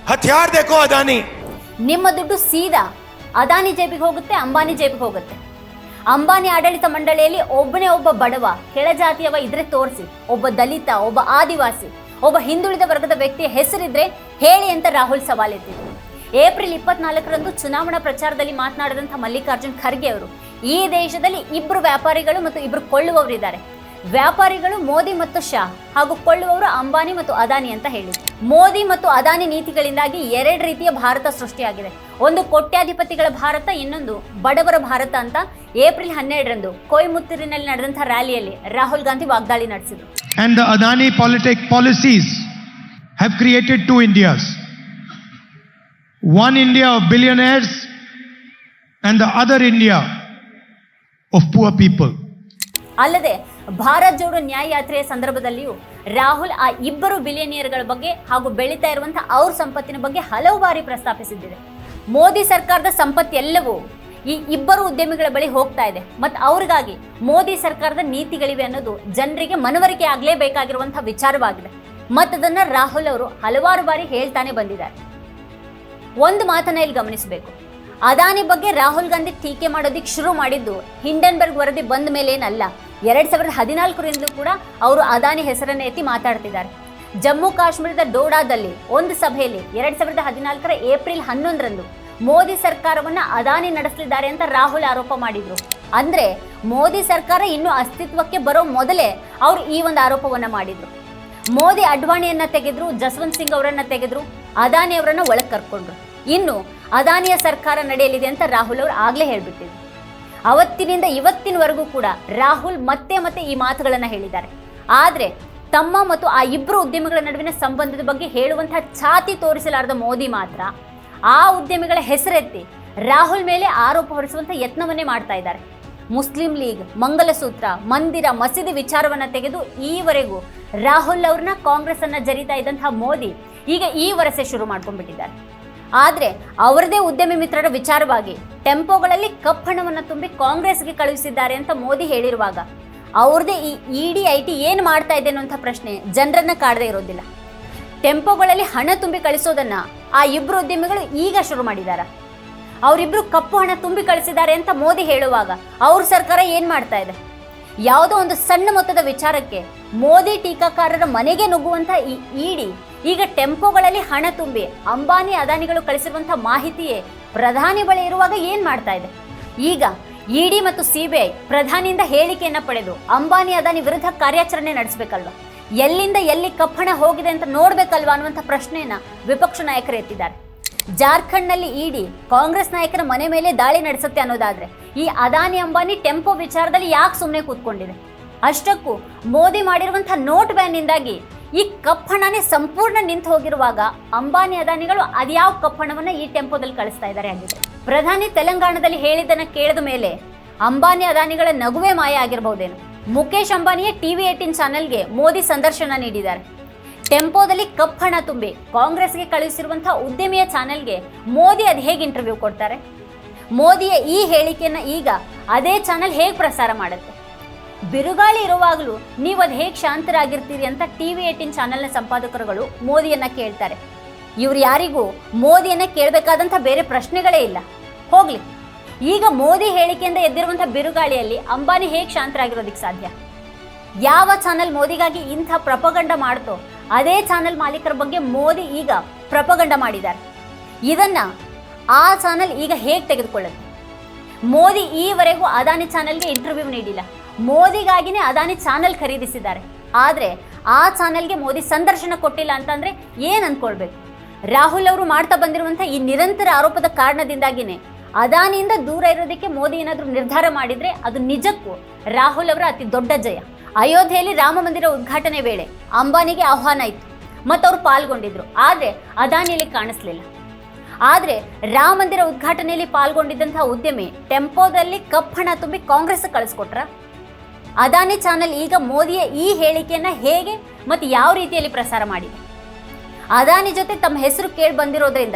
ಹಥಿಯಾರ್ ದೇಖೋ ಅದಾನಿ ನಿಮ್ಮ ದುಡ್ಡು ಸೀದಾ ಅದಾನಿ ಜೇಬಿಗೆ ಹೋಗುತ್ತೆ ಅಂಬಾನಿ ಜೇಬಿಗೆ ಹೋಗುತ್ತೆ. ಅಂಬಾನಿ ಆಡಳಿತ ಮಂಡಳಿಯಲ್ಲಿ ಒಬ್ಬನೇ ಒಬ್ಬ ಬಡವ ಕೆಳಜಾತಿಯವ ಇದ್ರೆ ತೋರಿಸಿ ಒಬ್ಬ ದಲಿತ ಒಬ್ಬ ಆದಿವಾಸಿ ಒಬ್ಬ ಹಿಂದುಳಿದ ವರ್ಗದ ವ್ಯಕ್ತಿಯ ಹೆಸರಿದ್ರೆ ಹೇಳಿ ಅಂತ ರಾಹುಲ್ ಸವಾಲೆತ್ತಿದ್ರು ಏಪ್ರಿಲ್ ಇಪ್ಪತ್ನಾಲ್ಕರಂದು ಚುನಾವಣಾ ಪ್ರಚಾರದಲ್ಲಿ ಮಾತನಾಡಿದಂಥ ಮಲ್ಲಿಕಾರ್ಜುನ್ ಖರ್ಗೆ ಅವರು, ಈ ದೇಶದಲ್ಲಿ ಇಬ್ಬರು ವ್ಯಾಪಾರಿಗಳು ಮತ್ತು ಇಬ್ಬರು ಕೊಳ್ಳುವವರಿದ್ದಾರೆ ವ್ಯಾಪಾರಿಗಳು ಮೋದಿ ಮತ್ತು ಶಾ ಹಾಗೂ ಕೊಳ್ಳುವವರು ಅಂಬಾನಿ ಮತ್ತು ಅದಾನಿ ಅಂತ ಹೇಳಿ. ಮೋದಿ ಮತ್ತು ಅದಾನಿ ನೀತಿಗಳಿಂದಾಗಿ ಎರಡು ರೀತಿಯ ಭಾರತ ಸೃಷ್ಟಿಯಾಗಿದೆ. ಒಂದು ಕೋಟ್ಯಾಧಿಪತಿಗಳ ಭಾರತ, ಇನ್ನೊಂದು ಬಡವರ ಭಾರತ ಅಂತ ಏಪ್ರಿಲ್ ಹನ್ನೆರಡರಂದು ಕೊಯಮುತ್ತೂರಿನಲ್ಲಿ ನಡೆದಂತಹ ರ್ಯಾಲಿಯಲ್ಲಿ ರಾಹುಲ್ ಗಾಂಧಿ ವಾಗ್ದಾಳಿ ನಡೆಸಿದರು. One India of billionaires and the other India of poor people. ಅಲ್ಲದೆ, ಭಾರತ್ ಜೋಡೋ ನ್ಯಾಯ ಯಾತ್ರೆಯ ಸಂದರ್ಭದಲ್ಲಿಯೂ ರಾಹುಲ್ ಆ ಇಬ್ಬರು ಬಿಲಿಯನಿಯರ್ಗಳ ಬಗ್ಗೆ ಹಾಗೂ ಬೆಳೀತಾ ಇರುವಂತಹ ಅವ್ರ ಸಂಪತ್ತಿನ ಬಗ್ಗೆ ಹಲವು ಬಾರಿ ಪ್ರಸ್ತಾಪಿಸಿದ್ದಿದೆ. ಮೋದಿ ಸರ್ಕಾರದ ಸಂಪತ್ತೆಲ್ಲವೂ ಈ ಇಬ್ಬರು ಉದ್ಯಮಿಗಳ ಬಳಿ ಹೋಗ್ತಾ ಇದೆ. ಮತ್ತು ಅವ್ರಿಗಾಗಿ ಮೋದಿ ಸರ್ಕಾರದ ನೀತಿಗಳಿವೆ ಅನ್ನೋದು ಜನರಿಗೆ ಮನವರಿಕೆ ಆಗಲೇಬೇಕಾಗಿರುವಂತಹ ವಿಚಾರವಾಗಿದೆ. ಮತ್ತದನ್ನ ರಾಹುಲ್ ಅವರು ಹಲವಾರು ಬಾರಿ ಹೇಳ್ತಾನೆ ಬಂದಿದ್ದಾರೆ. ಒಂದು ಮಾತನ್ನ ಇಲ್ಲಿ ಗಮನಿಸಬೇಕು. ಅದಾನಿ ಬಗ್ಗೆ ರಾಹುಲ್ ಗಾಂಧಿ ಟೀಕೆ ಮಾಡೋದಿಕ್ಕೆ ಶುರು ಮಾಡಿದ್ದು ಹಿಂಡನ್ಬರ್ಗ್ ವರದಿ ಬಂದ ಮೇಲೇನಲ್ಲ. ಎರಡ್ ಸಾವಿರದ ಹದಿನಾಲ್ಕರಿಂದಲೂ ಕೂಡ ಅವರು ಅದಾನಿ ಹೆಸರನ್ನ ಎತ್ತಿ ಮಾತಾಡ್ತಿದ್ದಾರೆ. ಜಮ್ಮು ಕಾಶ್ಮೀರದ ಡೋಡಾದಲ್ಲಿ ಒಂದು ಸಭೆಯಲ್ಲಿ ಎರಡ್ ಸಾವಿರದ ಹದಿನಾಲ್ಕರ ಏಪ್ರಿಲ್ ಹನ್ನೊಂದರಂದು ಮೋದಿ ಸರ್ಕಾರವನ್ನ ಅದಾನಿ ನಡೆಸಲಿದ್ದಾರೆ ಅಂತ ರಾಹುಲ್ ಆರೋಪ ಮಾಡಿದ್ರು. ಅಂದ್ರೆ ಮೋದಿ ಸರ್ಕಾರ ಇನ್ನು ಅಸ್ತಿತ್ವಕ್ಕೆ ಬರೋ ಮೊದಲೇ ಅವರು ಈ ಒಂದು ಆರೋಪವನ್ನ ಮಾಡಿದ್ರು. ಮೋದಿ ಅಡ್ವಾಣಿಯನ್ನ ತೆಗೆದ್ರು, ಜಸ್ವಂತ್ ಸಿಂಗ್ ಅವರನ್ನ ತೆಗೆದ್ರು ಅದಾನಿ ಒಳಗೆ ಒಳಗ್ ಕರ್ಕೊಂಡ್ರು. ಇನ್ನು ಅದಾನಿಯ ಸರ್ಕಾರ ನಡೆಯಲಿದೆ ಅಂತ ರಾಹುಲ್ ಅವರು ಆಗಲೇ ಹೇಳಿಬಿಟ್ಟಿದ್ರು. ಅವತ್ತಿನಿಂದ ಇವತ್ತಿನವರೆಗೂ ಕೂಡ ರಾಹುಲ್ ಮತ್ತೆ ಮತ್ತೆ ಈ ಮಾತುಗಳನ್ನು ಹೇಳಿದ್ದಾರೆ. ಆದರೆ ತಮ್ಮ ಮತ್ತು ಆ ಇಬ್ಬರು ಉದ್ಯಮಿಗಳ ನಡುವಿನ ಸಂಬಂಧದ ಬಗ್ಗೆ ಹೇಳುವಂತಹ ಛಾತಿ ತೋರಿಸಲಾರದ ಮೋದಿ ಮಾತ್ರ ಆ ಉದ್ಯಮಿಗಳ ಹೆಸರೆತ್ತಿ ರಾಹುಲ್ ಮೇಲೆ ಆರೋಪ ಹೊರಿಸುವಂಥ ಯತ್ನವನ್ನೇ ಮಾಡ್ತಾ ಇದ್ದಾರೆ. ಮುಸ್ಲಿಂ ಲೀಗ್, ಮಂಗಲಸೂತ್ರ, ಮಂದಿರ, ಮಸೀದಿ ವಿಚಾರವನ್ನು ತೆಗೆದು ಈವರೆಗೂ ರಾಹುಲ್ ಅವ್ರನ್ನ ಕಾಂಗ್ರೆಸ್ ಅನ್ನ ಜರಿತಾ ಇದ್ದಂತಹ ಮೋದಿ ಈಗ ಈ ವರಸೆ ಶುರು ಮಾಡ್ಕೊಂಡ್ಬಿಟ್ಟಿದ್ದಾರೆ. ಆದರೆ ಅವರದೇ ಉದ್ಯಮಿ ಮಿತ್ರರ ವಿಚಾರವಾಗಿ ಟೆಂಪೋಗಳಲ್ಲಿ ಕಪ್ಪಣವನ್ನ ತುಂಬಿ ಕಾಂಗ್ರೆಸ್ಗೆ ಕಳುಹಿಸಿದ್ದಾರೆ ಅಂತ ಮೋದಿ ಹೇಳಿರುವಾಗ ಅವ್ರದೇ ಈ ಇಡಿ ಐ ಟಿ ಏನು ಮಾಡ್ತಾ ಇದೆ ಅನ್ನುವಂಥ ಪ್ರಶ್ನೆ ಜನರನ್ನ ಕಾಡದೇ ಇರೋದಿಲ್ಲ. ಟೆಂಪೋಗಳಲ್ಲಿ ಹಣ ತುಂಬಿ ಕಳಿಸೋದನ್ನ ಆ ಇಬ್ಬರು ಉದ್ಯಮಿಗಳು ಈಗ ಶುರು ಮಾಡಿದ್ದಾರೆ ಅವರಿಬ್ಬರು ಕಪ್ಪು ಹಣ ತುಂಬಿ ಕಳಿಸಿದ್ದಾರೆ ಅಂತ ಮೋದಿ ಹೇಳುವಾಗ ಅವ್ರ ಸರ್ಕಾರ ಏನು ಮಾಡ್ತಾ ಇದೆ? ಯಾವುದೋ ಒಂದು ಸಣ್ಣ ಮೊತ್ತದ ವಿಚಾರಕ್ಕೆ ಮೋದಿ ಟೀಕಾಕಾರರ ಮನೆಗೆ ನುಗ್ಗುವಂಥ ಈ ಇಡಿ ಈಗ ಟೆಂಪೋಗಳಲ್ಲಿ ಹಣ ತುಂಬಿ ಅಂಬಾನಿ ಅದಾನಿಗಳು ಕಳಿಸಿರುವಂತಹ ಮಾಹಿತಿಯೇ ಪ್ರಧಾನಿ ಬಳಿ ಇರುವಾಗ ಏನ್ ಮಾಡ್ತಾ ಇದೆ? ಈಗ ಇಡಿ ಮತ್ತು ಸಿಬಿಐ ಪ್ರಧಾನಿಯಿಂದ ಹೇಳಿಕೆಯನ್ನ ಪಡೆದು ಅಂಬಾನಿ ಅದಾನಿ ವಿರುದ್ಧ ಕಾರ್ಯಾಚರಣೆ ನಡೆಸಬೇಕಲ್ವಾ? ಎಲ್ಲಿಂದ ಎಲ್ಲಿ ಕಪ್ಪಣ ಹೋಗಿದೆ ಅಂತ ನೋಡ್ಬೇಕಲ್ವಾ ಅನ್ನುವಂಥ ಪ್ರಶ್ನೆಯನ್ನ ವಿಪಕ್ಷ ನಾಯಕರು ಎತ್ತಿದ್ದಾರೆ. ಜಾರ್ಖಂಡ್ನಲ್ಲಿ ಇಡಿ ಕಾಂಗ್ರೆಸ್ ನಾಯಕರ ಮನೆ ಮೇಲೆ ದಾಳಿ ನಡೆಸುತ್ತೆ ಅನ್ನೋದಾದ್ರೆ ಈ ಅದಾನಿ ಅಂಬಾನಿ ಟೆಂಪೋ ವಿಚಾರದಲ್ಲಿ ಯಾಕೆ ಸುಮ್ಮನೆ ಕೂತ್ಕೊಂಡಿದೆ? ಅಷ್ಟಕ್ಕೂ ಮೋದಿ ಮಾಡಿರುವಂತಹ ನೋಟ್ ಬ್ಯಾನ್ನಿಂದಾಗಿ ಈ ಕಪ್ಪಣನೇ ಸಂಪೂರ್ಣ ನಿಂತು ಹೋಗಿರುವಾಗ ಅಂಬಾನಿ ಅದಾನಿಗಳು ಅದ್ಯಾವ ಕಪ್ಪಣವನ್ನ ಈ ಟೆಂಪೋದಲ್ಲಿ ಕಳಿಸ್ತಾ ಇದ್ದಾರೆ ಆಗಿದೆ ಪ್ರಧಾನಿ ತೆಲಂಗಾಣದಲ್ಲಿ ಹೇಳಿದ್ದನ್ನ ಕೇಳಿದ ಮೇಲೆ ಅಂಬಾನಿ ಅದಾನಿಗಳ ನಗುವೆ ಮಾಯ ಆಗಿರಬಹುದೇನು. ಮುಖೇಶ್ ಅಂಬಾನಿಯ ಟಿವಿ ಏಟೀನ್ ಚಾನೆಲ್ಗೆ ಮೋದಿ ಸಂದರ್ಶನ ನೀಡಿದ್ದಾರೆ. ಟೆಂಪೋದಲ್ಲಿ ಕಪ್ ಹಣ ತುಂಬಿ ಕಾಂಗ್ರೆಸ್ಗೆ ಕಳುಹಿಸಿರುವಂತಹ ಉದ್ಯಮಿಯ ಚಾನೆಲ್ಗೆ ಮೋದಿ ಅದು ಹೇಗೆ ಇಂಟರ್ವ್ಯೂ ಕೊಡ್ತಾರೆ? ಮೋದಿಯ ಈ ಹೇಳಿಕೆಯನ್ನ ಈಗ ಅದೇ ಚಾನೆಲ್ ಹೇಗೆ ಪ್ರಸಾರ ಮಾಡುತ್ತೆ? ಬಿರುಗಾಳಿ ಇರುವಾಗಲೂ ನೀವು ಅದು ಹೇಗೆ ಶಾಂತರಾಗಿರ್ತೀರಿ ಅಂತ ಟಿ ವಿ ಏಟಿನ್ ಚಾನೆಲ್ನ ಸಂಪಾದಕರುಗಳು ಮೋದಿಯನ್ನ ಕೇಳ್ತಾರೆ. ಇವ್ರು ಯಾರಿಗೂ ಮೋದಿಯನ್ನ ಕೇಳಬೇಕಾದಂಥ ಬೇರೆ ಪ್ರಶ್ನೆಗಳೇ ಇಲ್ಲ. ಹೋಗ್ಲಿ. ಈಗ ಮೋದಿ ಹೇಳಿಕೆಯಿಂದ ಎದ್ದಿರುವಂಥ ಬಿರುಗಾಳಿಯಲ್ಲಿ ಅಂಬಾನಿ ಹೇಗೆ ಶಾಂತರಾಗಿರೋದಕ್ಕೆ ಸಾಧ್ಯ? ಯಾವ ಚಾನೆಲ್ ಮೋದಿಗಾಗಿ ಇಂಥ ಪ್ರಪಗಂಡ ಮಾಡ್ತೋ, ಅದೇ ಚಾನೆಲ್ ಮಾಲೀಕರ ಬಗ್ಗೆ ಮೋದಿ ಈಗ ಪ್ರಪಗಂಡ ಮಾಡಿದ್ದಾರೆ. ಇದನ್ನ ಆ ಚಾನೆಲ್ ಈಗ ಹೇಗೆ ತೆಗೆದುಕೊಳ್ಳುತ್ತೆ? ಮೋದಿ ಈವರೆಗೂ ಅದಾನಿ ಚಾನೆಲ್ಗೆ ಇಂಟರ್ವ್ಯೂ ನೀಡಿಲ್ಲ. ಮೋದಿಗಾಗಿನೇ ಅದಾನಿ ಚಾನೆಲ್ ಖರೀದಿಸಿದ್ದಾರೆ. ಆದರೆ ಆ ಚಾನೆಲ್ಗೆ ಮೋದಿ ಸಂದರ್ಶನ ಕೊಟ್ಟಿಲ್ಲ ಅಂತಂದ್ರೆ ಏನು ಅಂದ್ಕೊಳ್ಬೇಕು ರಾಹುಲ್ ಅವರು ಮಾಡ್ತಾ ಬಂದಿರುವಂಥ ಈ ನಿರಂತರ ಆರೋಪದ ಕಾರಣದಿಂದಾಗಿನೇ ಅದಾನಿಯಿಂದ ದೂರ ಇರೋದಕ್ಕೆ ಮೋದಿ ಏನಾದರೂ ನಿರ್ಧಾರ ಮಾಡಿದರೆ ಅದು ನಿಜಕ್ಕೂ ರಾಹುಲ್ ಅವರ ಅತಿ ದೊಡ್ಡ ಜಯ. ಅಯೋಧ್ಯೆಯಲ್ಲಿ ರಾಮ ಮಂದಿರ ಉದ್ಘಾಟನೆ ವೇಳೆ ಅಂಬಾನಿಗೆ ಆಹ್ವಾನ ಇತ್ತು. ಮತ್ತು ಅವರು ಪಾಲ್ಗೊಂಡಿದ್ರು. ಆದರೆ ಅದಾನಿಯಲ್ಲಿ ಕಾಣಿಸ್ಲಿಲ್ಲ. ಆದರೆ ರಾಮ ಮಂದಿರ ಉದ್ಘಾಟನೆಯಲ್ಲಿ ಪಾಲ್ಗೊಂಡಿದ್ದಂತಹ ಉದ್ಯಮಿ ಟೆಂಪೋದಲ್ಲಿ ಕಪ್ ಹಣ ತುಂಬಿ ಕಾಂಗ್ರೆಸ್ ಕಳಿಸ್ಕೊಟ್ರ? ಅದಾನಿ ಚಾನೆಲ್ ಈಗ ಮೋದಿಯ ಈ ಹೇಳಿಕೆಯನ್ನ ಹೇಗೆ ಮತ್ತು ಯಾವ ರೀತಿಯಲ್ಲಿ ಪ್ರಸಾರ ಮಾಡಿದೆ? ಅದಾನಿ ಜೊತೆ ತಮ್ಮ ಹೆಸರು ಕೇಳಿ ಬಂದಿರೋದ್ರಿಂದ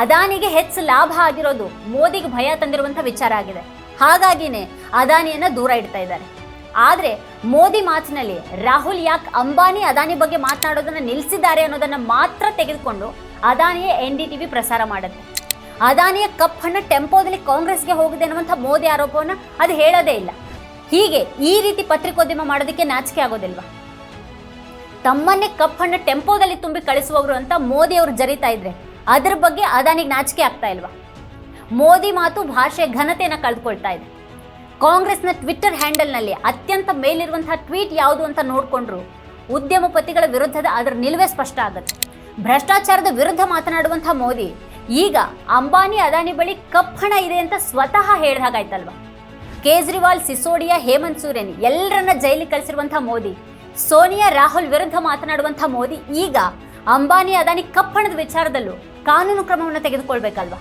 ಅದಾನಿಗೆ ಹೆಚ್ಚು ಲಾಭ ಆಗಿರೋದು ಮೋದಿಗೆ ಭಯ ತಂದಿರುವಂಥ ವಿಚಾರ ಆಗಿದೆ. ಹಾಗಾಗಿನೇ ಅದಾನಿಯನ್ನ ದೂರ ಇಡ್ತಾ ಇದ್ದಾರೆ. ಆದ್ರೆ ಮೋದಿ ಮಾತಿನಲ್ಲಿ ರಾಹುಲ್ ಯಾಕೆ ಅಂಬಾನಿ ಅದಾನಿ ಬಗ್ಗೆ ಮಾತನಾಡೋದನ್ನ ನಿಲ್ಲಿಸಿದ್ದಾರೆ ಅನ್ನೋದನ್ನ ಮಾತ್ರ ತೆಗೆದುಕೊಂಡು ಅದಾನಿಯ ಎನ್ ಡಿ ಟಿವಿ ಪ್ರಸಾರ ಮಾಡುತ್ತೆ. ಅದಾನಿಯ ಕಪ್ ಹಣ ಟೆಂಪೋದಲ್ಲಿ ಕಾಂಗ್ರೆಸ್ಗೆ ಹೋಗಿದೆ ಅನ್ನುವಂಥ ಮೋದಿ ಆರೋಪವನ್ನು ಅದು ಹೇಳೋದೇ ಇಲ್ಲ. ಹೀಗೆ ಈ ರೀತಿ ಪತ್ರಿಕೋದ್ಯಮ ಮಾಡೋದಕ್ಕೆ ನಾಚಿಕೆ ಆಗೋದಿಲ್ವಾ? ತಮ್ಮನ್ನೇ ಕಪ್ ಹಣ್ಣು ಟೆಂಪೋದಲ್ಲಿ ತುಂಬಿ ಕಳಿಸುವವರು ಅಂತ ಮೋದಿ ಅವರು ಜರಿತಾ ಇದ್ರೆ ಅದ್ರ ಬಗ್ಗೆ ಅದಾನಿಗೆ ನಾಚಿಕೆ ಆಗ್ತಾ ಇಲ್ವಾ? ಮೋದಿ ಮಾತು ಭಾಷೆ ಘನತೆಯನ್ನು ಕಳೆದುಕೊಳ್ತಾ ಇದೆ. ಕಾಂಗ್ರೆಸ್ನ ಟ್ವಿಟ್ಟರ್ ಹ್ಯಾಂಡಲ್ನಲ್ಲಿ ಅತ್ಯಂತ ಮೇಲಿರುವಂತಹ ಟ್ವೀಟ್ ಯಾವುದು ಅಂತ ನೋಡಿಕೊಂಡ್ರು ಉದ್ಯಮಪತಿಗಳ ವಿರುದ್ಧದ ಅದರ ನಿಲುವೇ ಸ್ಪಷ್ಟ ಆಗುತ್ತೆ. ಭ್ರಷ್ಟಾಚಾರದ ವಿರುದ್ಧ ಮಾತನಾಡುವಂತಹ ಮೋದಿ, ಈಗ ಅಂಬಾನಿ, ಅದಾನಿ ಬಳಿ ಕಪ್ಪಣ ಇದೆ ಅಂತ ಸ್ವತಃ ಹೇಳಿದ ಹಾಗಾಯ್ತಲ್ವಾ? ಕೇಜ್ರಿವಾಲ್, ಸಿಸೋಡಿಯಾ, ಹೇಮಂತ್ ಸೂರೆನ್ ಎಲ್ಲರನ್ನ ಜೈಲಿಗೆ ಕಳಿಸಿರುವಂತಹ ಮೋದಿ. ಸೋನಿಯಾ, ರಾಹುಲ್ ವಿರುದ್ಧ ಮಾತನಾಡುವಂತಹ ಮೋದಿ ಈಗ ಅಂಬಾನಿ, ಅದಾನಿ ಕಪ್ಪಣದ ವಿಚಾರದಲ್ಲೂ ಕಾನೂನು ಕ್ರಮವನ್ನು ತೆಗೆದುಕೊಳ್ಬೇಕಲ್ವಾ?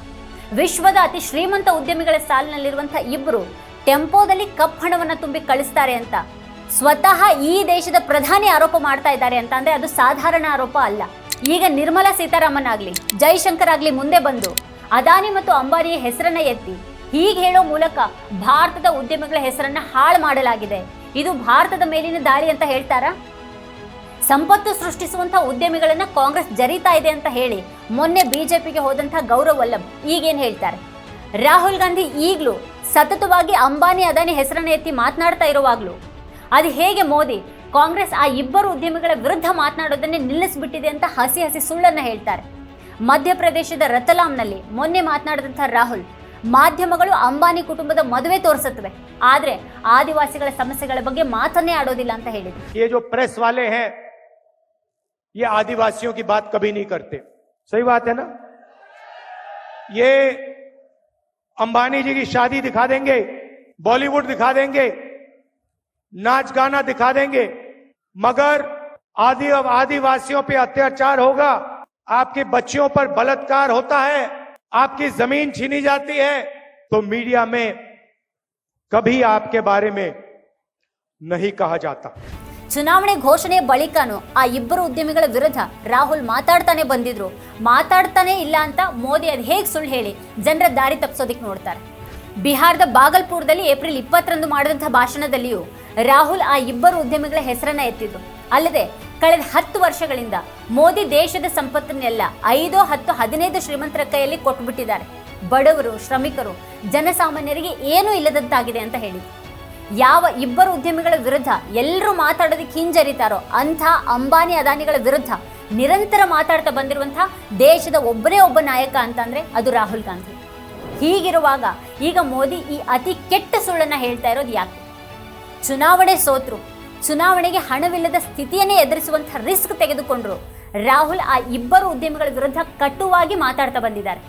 ವಿಶ್ವದ ಅತಿ ಶ್ರೀಮಂತ ಉದ್ಯಮಿಗಳ ಸಾಲಿನಲ್ಲಿರುವಂತಹ ಇಬ್ಬರು ಟೆಂಪೋದಲ್ಲಿ ಕಪ್ ಹಣವನ್ನು ತುಂಬಿ ಕಳಿಸ್ತಾರೆ ಅಂತ, ಸ್ವತಃ ಈ ದೇಶದ ಪ್ರಧಾನಿ ಆರೋಪ ಮಾಡ್ತಾ ಇದ್ದಾರೆ ಅಂತ ಅಂದ್ರೆ ಅದು ಸಾಧಾರಣ ಆರೋಪ ಅಲ್ಲ. ಈಗ ನಿರ್ಮಲಾ ಸೀತಾರಾಮನ್ ಆಗ್ಲಿ, ಜೈಶಂಕರ್ ಆಗ್ಲಿ ಮುಂದೆ ಬಂದು ಅದಾನಿ ಮತ್ತು ಅಂಬಾನಿಯ ಹೆಸರನ್ನ ಎತ್ತಿ ಹೀಗೆ ಹೇಳೋ ಮೂಲಕ ಭಾರತದ ಉದ್ಯಮಿಗಳ ಹೆಸರನ್ನ ಹಾಳು ಮಾಡಲಾಗಿದೆ. ಇದು ಭಾರತದ ಮೇಲಿನ ದಾಳಿ ಅಂತ ಹೇಳ್ತಾರಾ? ಸಂಪತ್ತು ಸೃಷ್ಟಿಸುವಂತಹ ಉದ್ಯಮಿಗಳನ್ನ ಕಾಂಗ್ರೆಸ್ ಜರಿತಾ ಇದೆ ಅಂತ ಹೇಳಿ ಮೊನ್ನೆ ಬಿಜೆಪಿಗೆ ಹೋದಂತಹ ಗೌರವ್ ವಲ್ಲಭ್ ಈಗೇನು ಹೇಳ್ತಾರೆ? ರಾಹುಲ್ ಗಾಂಧಿ ಈಗಲೂ ಸತತವಾಗಿ ಅಂಬಾನಿ, ಅದಾನಿ ಹೆಸರನ್ನ ಎತ್ತಿ ಮಾತನಾಡ್ತಾ ಇರುವಾಗ್ಲೂ. ಅದು ಹೇಗೆ ಮೋದಿ ಕಾಂಗ್ರೆಸ್ ಆ ಇಬ್ಬರು ಉದ್ಯಮಿಗಳ ವಿರುದ್ಧ ಮಾತನಾಡೋದನ್ನೇ ನಿಲ್ಲಿಸ್ಬಿಟ್ಟಿದೆ ಅಂತ ಹಸಿ ಹಸಿ ಸುಳ್ಳನ್ನ ಹೇಳ್ತಾರೆ. ಮಧ್ಯಪ್ರದೇಶದ ರತಲಾಂನಲ್ಲಿ ಮೊನ್ನೆ ಮಾತನಾಡಿದಂಥ ರಾಹುಲ್ ಮಾಧ್ಯಮಗಳು ಅಂಬಾನಿ ಕುಟುಂಬದ ಮದುವೆ ತೋರಿಸುತ್ತವೆ ಆದ್ರೆ ಆದಿವಾಸಿಗಳ ಸಮಸ್ಯೆಗಳ ಬಗ್ಗೆ ಮಾತನ್ನೇ ಆಡೋದಿಲ್ಲ ಅಂತ ಹೇಳಿದ್ರು ये जो प्रेस वाले हैं ये आदिवासियों की बात कभी नहीं करते सही बात है ना ये अंबानी जी की शादी दिखा देंगे बॉलीवुड दिखा देंगे नाच गाना दिखा देंगे मगर आदि आदिवासियों पे अत्याचार होगा आपके बच्चियों पर बलात्कार होता है आपकी जमीन छीनी जाती है तो मीडिया में कभी आपके बारे में नहीं कहा जाता ಚುನಾವಣೆ ಘೋಷಣೆಯ ಬಳಿಕನೂ ಆ ಇಬ್ಬರು ಉದ್ಯಮಿಗಳ ವಿರುದ್ಧ ರಾಹುಲ್ ಮಾತಾಡ್ತಾನೆ ಬಂದಿದ್ರು ಮಾತಾಡ್ತಾನೆ ಇಲ್ಲ ಅಂತ ಮೋದಿ ಅದು ಹೇಗೆ ಸುಳ್ಳು ಹೇಳಿ ಜನರ ದಾರಿ ತಪ್ಪಿಸೋದಿಕ್ ನೋಡ್ತಾರೆ ಬಿಹಾರದ ಬಾಗಲ್ಪುರದಲ್ಲಿ ಏಪ್ರಿಲ್ ಇಪ್ಪತ್ತರಂದು ಮಾಡಿದಂತಹ ಭಾಷಣದಲ್ಲಿಯೂ ರಾಹುಲ್ ಆ ಇಬ್ಬರು ಉದ್ಯಮಿಗಳ ಹೆಸರನ್ನ ಎತ್ತಿದ್ರು ಅಲ್ಲದೆ ಕಳೆದ ಹತ್ತು ವರ್ಷಗಳಿಂದ ಮೋದಿ ದೇಶದ ಸಂಪತ್ತನ್ನೆಲ್ಲ ಐದು ಹತ್ತು ಹದಿನೈದು ಶ್ರೀಮಂತರ ಕೈಯಲ್ಲಿ ಕೊಟ್ಬಿಟ್ಟಿದ್ದಾರೆ. ಬಡವರು, ಶ್ರಮಿಕರು, ಜನಸಾಮಾನ್ಯರಿಗೆ ಏನೂ ಇಲ್ಲದಂತಾಗಿದೆ ಅಂತ ಹೇಳಿ ಯಾವ ಇಬ್ಬರು ಉದ್ಯಮಿಗಳ ವಿರುದ್ಧ ಎಲ್ಲರೂ ಮಾತಾಡೋದಕ್ಕೆ ಹಿಂಜರಿತಾರೋ, ಅಂಥ ಅಂಬಾನಿ ಅದಾನಿಗಳ ವಿರುದ್ಧ ನಿರಂತರ ಮಾತಾಡ್ತಾ ಬಂದಿರುವಂತಹ ದೇಶದ ಒಬ್ಬನೇ ಒಬ್ಬ ನಾಯಕ ಅಂತಂದ್ರೆ ಅದು ರಾಹುಲ್ ಗಾಂಧಿ. ಹೀಗಿರುವಾಗ ಈಗ ಮೋದಿ ಈ ಅತಿ ಕೆಟ್ಟ ಸುಳ್ಳನ್ನ ಹೇಳ್ತಾ ಇರೋದು ಯಾಕೆ? ಚುನಾವಣೆ ಸೋತ್ರು ಚುನಾವಣೆಗೆ ಹಣವಿಲ್ಲದ ಸ್ಥಿತಿಯನ್ನೇ ಎದುರಿಸುವಂತಹ ರಿಸ್ಕ್ ತೆಗೆದುಕೊಂಡ್ರು ರಾಹುಲ್ ಆ ಇಬ್ಬರು ಉದ್ಯಮಿಗಳ ವಿರುದ್ಧ ಕಟುವಾಗಿ ಮಾತಾಡ್ತಾ ಬಂದಿದ್ದಾರೆ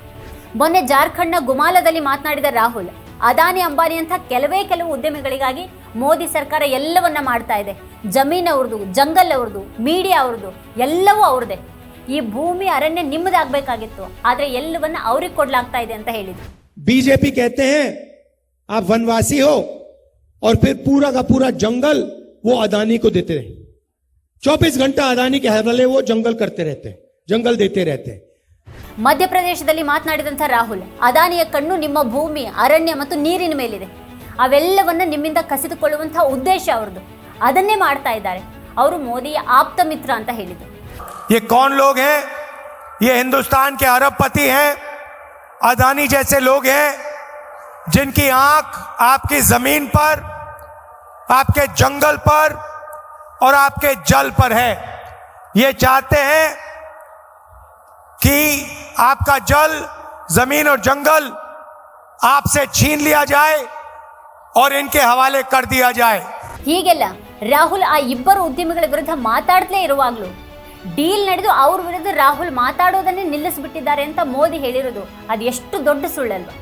ಮೊನ್ನೆ ಜಾರ್ಖಂಡ್ನ ಗುಮಾಲದಲ್ಲಿ ಮಾತನಾಡಿದ ರಾಹುಲ್ ಅದಾನಿ ಅಂಬಾನಿ ಅಂತ ಕೆಲವೇ ಕೆಲವು ಉದ್ಯಮಿಗಳಿಗಾಗಿ ಮೋದಿ ಸರ್ಕಾರ ಎಲ್ಲವನ್ನ ಮಾಡ್ತಾ ಇದೆ ಜಮೀನ್ ಅವ್ರದ್ದು ಜಂಗಲ್ ಅವ್ರದ್ದು ಮೀಡಿಯಾ ಅವ್ರದ್ದು ಎಲ್ಲವೂ ಅವ್ರದೇ ಈ ಭೂಮಿ ಅರಣ್ಯ ನಿಮ್ಮದಾಗಬೇಕಾಗಿತ್ತು ಆದ್ರೆ ಎಲ್ಲವನ್ನ ಅವ್ರಿಗೆ ಕೊಡ್ಲಾಗ್ತಾ ಇದೆ ಅಂತ ಹೇಳಿದ್ರು बीजेपी कहते हैं आप वनवासी हो और फिर पूरा का पूरा जंगल वो अदानी को देते रहे चौबीस घंटा अदानी के हवाले वो जंगल करते रहते हैं जंगल देते रहते हैं ಮಧ್ಯಪ್ರದೇಶದಲ್ಲಿ ಮಾತನಾಡಿದಂಥ ರಾಹುಲ್ ಅದಾನಿಯ ಕಣ್ಣು ನಿಮ್ಮ ಭೂಮಿ ಅರಣ್ಯ ಮತ್ತು ನೀರಿನ ಮೇಲಿದೆ ಅವೆಲ್ಲವನ್ನ ನಿಮ್ಮಿಂದ ಕಸಿದುಕೊಳ್ಳುವಂತಹ ಉದ್ದೇಶ ಅವ್ರದ್ದು ಅದನ್ನೇ ಮಾಡ್ತಾ ಇದ್ದಾರೆ ಅವರು ಮೋದಿಯ ಆಪ್ತ ಮಿತ್ರ ಅಂತ ಹೇಳಿದರು ये कौन लोग हैं ये हिंदुस्तान के अरबपति हैं अदानी जैसे लोग हैं जिनकी आंख आपकी जमीन पर आपके जंगल पर और आपके जल पर है ये चाहते हैं कि आपका जल जमीन और जंगल आपसे छीन लिया जाए और इनके हवाले कर दिया जाए ಹೀಗೆಲ್ಲ ರಾಹುಲ್ ಆ ಇಬ್ಬರು ಉದ್ಯಮಿಗಳ ವಿರುದ್ಧ ಮಾತಾಡ್ತಲೇ ಇರುವಾಗಲೂ ಡೀಲ್ ನಡೆದು ಅವ್ರ ವಿರುದ್ಧ ರಾಹುಲ್ ಮಾತಾಡೋದನ್ನೇ ನಿಲ್ಲಿಸ್ಬಿಟ್ಟಿದ್ದಾರೆ ಅಂತ ಮೋದಿ ಹೇಳಿರೋದು ಅದು ಎಷ್ಟು ದೊಡ್ಡ ಸುಳ್ಳಲ್ವಾ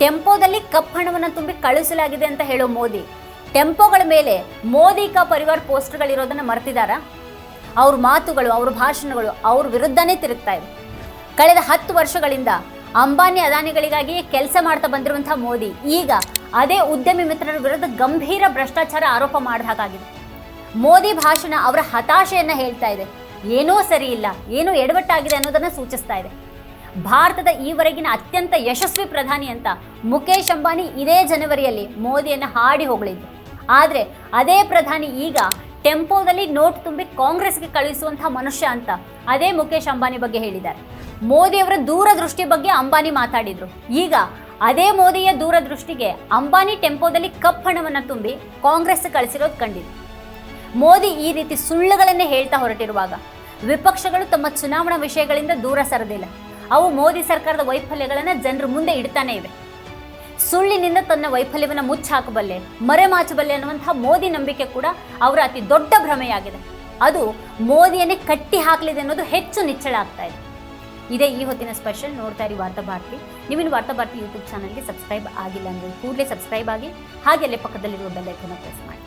ಟೆಂಪೋದಲ್ಲಿ ಕಪ್ ಹಣವನ್ನು ತುಂಬಿ ಕಳಿಸಲಾಗಿದೆ ಅಂತ ಹೇಳೋ ಮೋದಿ ಟೆಂಪೋಗಳ ಮೇಲೆ ಮೋದಿ ಕಾ ಪರಿವಾರ್ ಪೋಸ್ಟ್ಗಳಿರೋದನ್ನು ಮರೆತಿದ್ದಾರ ಅವ್ರ ಮಾತುಗಳು, ಅವ್ರ ಭಾಷಣಗಳು ಅವ್ರ ವಿರುದ್ಧನೇ ತಿರುಗ್ತಾ ಇವೆ. ಕಳೆದ ಹತ್ತು ವರ್ಷಗಳಿಂದ ಅಂಬಾನಿ ಅದಾನಿಗಳಿಗಾಗಿ ಕೆಲಸ ಮಾಡ್ತಾ ಬಂದಿರುವಂತಹ ಮೋದಿ ಈಗ ಅದೇ ಉದ್ಯಮಿ ಮಿತ್ರರ ವಿರುದ್ಧ ಗಂಭೀರ ಭ್ರಷ್ಟಾಚಾರ ಆರೋಪ ಮಾಡಿದ ಹಾಗಾಗಿದೆ. ಮೋದಿ ಭಾಷಣ ಅವರ ಹತಾಶೆಯನ್ನು ಹೇಳ್ತಾ ಇದೆ. ಏನೂ ಸರಿ ಇಲ್ಲ, ಏನೋ ಎಡವಟ್ಟಾಗಿದೆ ಅನ್ನೋದನ್ನ ಸೂಚಿಸ್ತಾ ಇದೆ. ಭಾರತದ ಈವರೆಗಿನ ಅತ್ಯಂತ ಯಶಸ್ವಿ ಪ್ರಧಾನಿ ಅಂತ ಮುಖೇಶ್ ಅಂಬಾನಿ ಇದೇ ಜನವರಿಯಲ್ಲಿ ಮೋದಿಯನ್ನು ಹಾಡಿ ಹೊಗಳಿದ್ರು. ಆದರೆ ಅದೇ ಪ್ರಧಾನಿ ಈಗ ಟೆಂಪೋದಲ್ಲಿ ನೋಟ್ ತುಂಬಿ ಕಾಂಗ್ರೆಸ್ಗೆ ಕಳುಹಿಸುವಂತಹ ಮನುಷ್ಯ ಅಂತ ಅದೇ ಮುಖೇಶ್ ಅಂಬಾನಿ ಬಗ್ಗೆ ಹೇಳಿದ್ದಾರೆ. ಮೋದಿಯವರ ದೂರದೃಷ್ಟಿ ಬಗ್ಗೆ ಅಂಬಾನಿ ಮಾತಾಡಿದರು. ಈಗ ಅದೇ ಮೋದಿಯ ದೂರದೃಷ್ಟಿಗೆ ಅಂಬಾನಿ ಟೆಂಪೋದಲ್ಲಿ ಕಪ್ಪು ಹಣವನ್ನು ತುಂಬಿ ಕಾಂಗ್ರೆಸ್ ಕಳಿಸಿರೋದು ಕಂಡಿದೆ. ಮೋದಿ ಈ ರೀತಿ ಸುಳ್ಳುಗಳನ್ನೇ ಹೇಳ್ತಾ ಹೊರಟಿರುವಾಗ ವಿಪಕ್ಷಗಳು ತಮ್ಮ ಚುನಾವಣಾ ವಿಷಯಗಳಿಂದ ದೂರ ಸರದಿಲ್ಲ. ಅವು ಮೋದಿ ಸರ್ಕಾರದ ವೈಫಲ್ಯಗಳನ್ನು ಜನರ ಮುಂದೆ ಇಡ್ತಾನೆ ಇವೆ. ಸುಳ್ಳಿನಿಂದ ತನ್ನ ವೈಫಲ್ಯವನ್ನು ಮುಚ್ಚಾಕಬಲ್ಲೆ, ಮರೆಮಾಚಬಲ್ಲೆ ಅನ್ನುವಂತಹ ಮೋದಿ ನಂಬಿಕೆ ಕೂಡ ಅವರ ಅತಿ ದೊಡ್ಡ ಭ್ರಮೆಯಾಗಿದೆ. ಅದು ಮೋದಿಯನ್ನೇ ಕಟ್ಟಿ ಹಾಕಲಿದೆ ಅನ್ನೋದು ಹೆಚ್ಚು ನಿಚ್ಚಳ ಆಗ್ತಾ ಇದೆ. ಇದೇ ಈ ಹೊತ್ತಿನ ಸ್ಪೆಷಲ್ ನೋಡ್ತಾ ಇರಿ ವಾರ್ತಾ ಭಾರತಿ. ನಿಮ್ಮ ವಾರ್ತಾ ಭಾರತಿ ಯೂಟ್ಯೂಬ್ ಚಾನಲ್ಗೆ ಸಬ್ಸ್ಕ್ರೈಬ್ ಆಗಿಲ್ಲ ಅಂದರೆ ಕೂಡಲೇ ಸಬ್ಸ್ಕ್ರೈಬ್ ಆಗಿ ಹಾಗೆ ಅಲ್ಲೇ ಪಕ್ಕದಲ್ಲಿರುವ ಬೆಲ್ಲೈಕನ್ನು ಪ್ರೆಸ್ ಮಾಡಿ.